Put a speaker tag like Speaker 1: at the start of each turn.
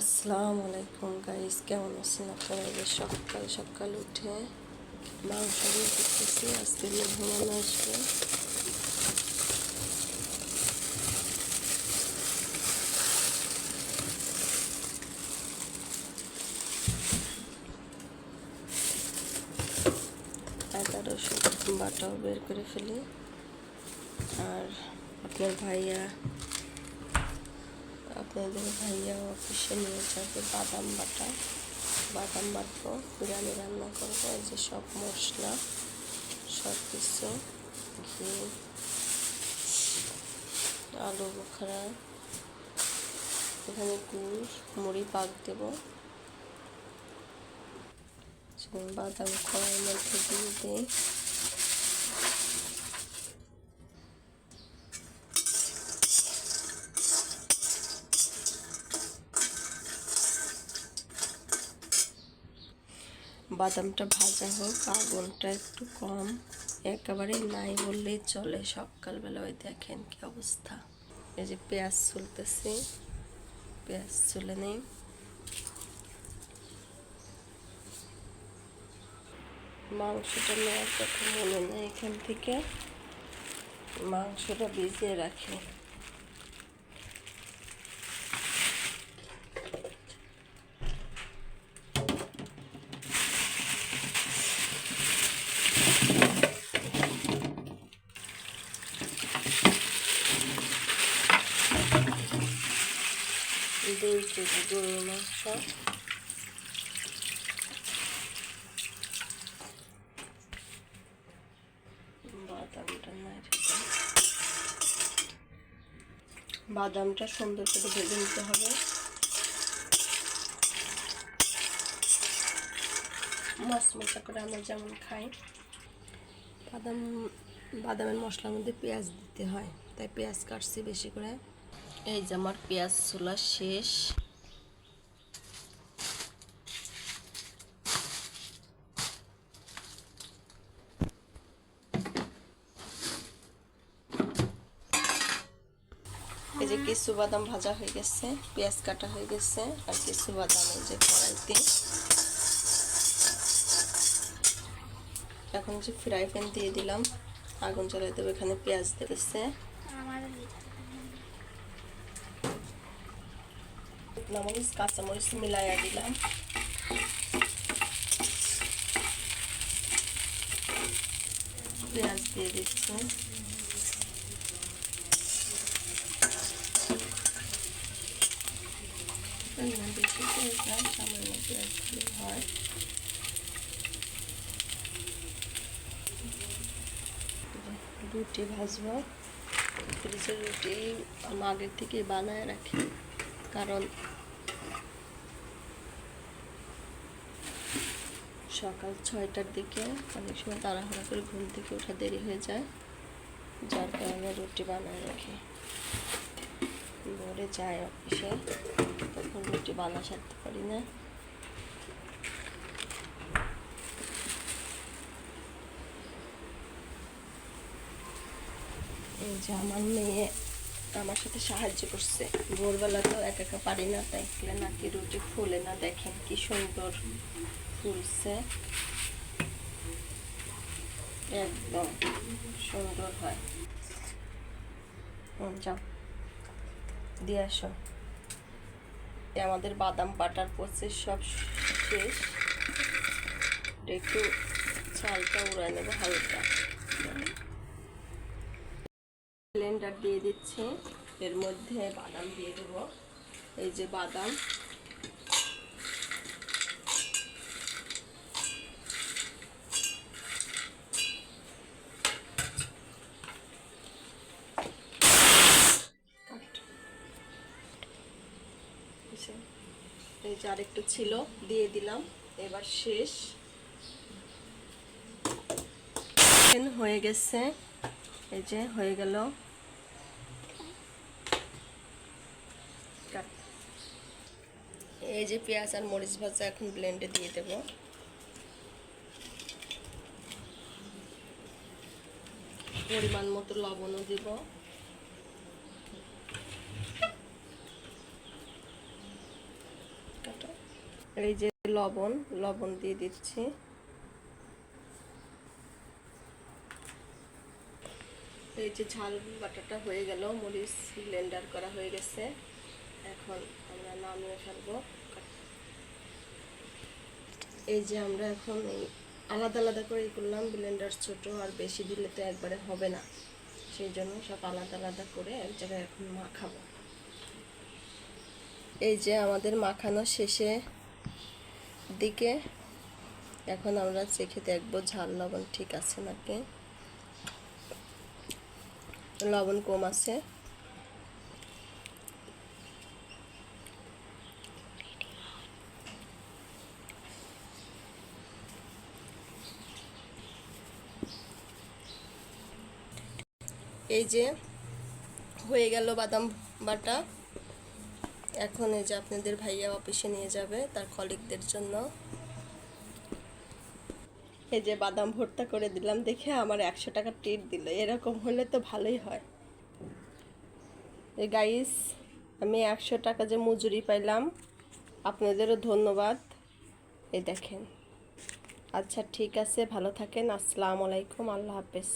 Speaker 1: আসসালামু আলাইকুম গাইস, কেমন আছেন আপনারা? সকাল সকাল উঠে মাংস দিয়ে করতেছি আজকে মেহমান আসবে। বাটাও বের করে ফেলি। আর আপনার ভাইয়া আপনাদের ভাইয়া অফিসে নিয়ে যাবে বাদাম বাটা। বাদাম বাটবো, বিরিয়ানি রান্না করব, এই যে সব মশলা সব কিছু ঘি, আলু বোখরা, এখানে গুড়, মুড়ি পাক দেব। বাদাম কড়াইয়ের মধ্যে দিয়ে দিই। বাদামটা ভাজা হোক, আগুনটা একটু কম। একেবারে নাই বললেই চলে সকালবেলা। ওই দেখেন কি অবস্থা। এই যে পেঁয়াজ চলতেছে পেঁয়াজ চলে নেই। মাংসটা নেওয়ার কথা মনে নেই এখান থেকে। মাংসটা ভিজিয়ে রাখি দুই কেজি গরুর বাদামটা বাদামটা সুন্দর করে ভেজে নিতে হবে। মাছ মশমশা করে আমরা যেমন খাই, বাদাম, বাদামের মশলার মধ্যে পেঁয়াজ দিতে হয়, তাই পেঁয়াজ কাটছি বেশি করে। এই যে আমার পেঁয়াজ চুলা শেষ। এই যে কিছু বাদাম ভাজা হয়ে গেছে, পেঁয়াজ কাটা হয়ে গেছে আর কিছু বাদাম এই যে কড়াইতে। এখন যে ফ্রাই প্যান দিয়ে দিলাম, আগুন জ্বালাই দেবো, এখানে পেঁয়াজ দিতেছে। মরিচ কাঁচামরিচ মিলাইয়া দিলাম। পেঁয়াজ দিয়ে দিচ্ছি। বেশি পেঁয়াজ না সামান্য পেঁয়াজ দিলে হয় রুটি ভাজবো। ফ্রিজের রুটি আমি আগের থেকে বানায় রাখি, কারণ সকাল ছয়টার দিকে অনেক সময় তাড়াহুড়া করে ঘুম থেকে ওঠা দেরি হয়ে যায়, যার কারণে রুটি বানায় রাখি। ভোরে যায় অফিসে, তখন রুটি বানা সারতে পারি না। এই যে আমার মেয়ে আমার সাথে সাহায্য করছে। ভোরবেলা তো একা একা পারি না, তাই নাকি রুটি ফুলে না, দেখেন কি সুন্দর ফুলছে। একদম সুন্দর হয়। যাও। দিয়ে আসো। আমাদের বাদাম বাটার প্রসেস সব শেষ। একটু চালটা উড়াই নেব হালকা। ব্লেন্ডার দিয়ে দিচ্ছি। এর মধ্যে বাদাম দিয়ে দেবো। এই যে বাদাম। এই যে আরেকটু ছিল, দিয়ে দিলাম। এবার শেষ। হয়ে গেছে। এই যে হয়ে গেল। এই যে পেঁয়াজ আর মরিচ ভাজা এখন ব্লেন্ডে দিয়ে দেব। পরিমাণ মতো লবণও দিব। এই যে লবণ লবণ দিয়ে দিচ্ছি। এই যে ঝাল বাটাটা হয়ে গেল, মরিচ ব্লেন্ডার করা হয়ে গেছে। এখন আমরা নামিয়ে ফেলব। এই যে আমরা এখন এই আলাদা আলাদা করে করলাম, ব্লেন্ডার ছোট আর বেশি দিলে তো একবারে হবে না। সেই জন্য সব আলাদা আলাদা করে এক জায়গায় এখন মাখাবো। এই যে আমাদের মাখানো শেষে দিকে। এখন আমরা চেখে দেখব ঝাল লবণ ঠিক আছে নাকি? লবণ কম আছে। এই যে হয়ে গেল বাদাম বাটা। এখন এই যে আপনাদের ভাইয়া অফিসে নিয়ে যাবে তার কলিগদের জন্য। এই যে বাদাম ভর্তা করে দিলাম, দেখে আমার একশো টাকা ট্রিট দিল। এরকম হলে তো ভালোই হয়। গাইস আমি একশো টাকা যে মজুরি পাইলাম, আপনাদেরও ধন্যবাদ। এই দেখেন। আচ্ছা ঠিক আছে, ভালো থাকেন। আসসালামু আলাইকুম, আল্লাহ হাফেজ।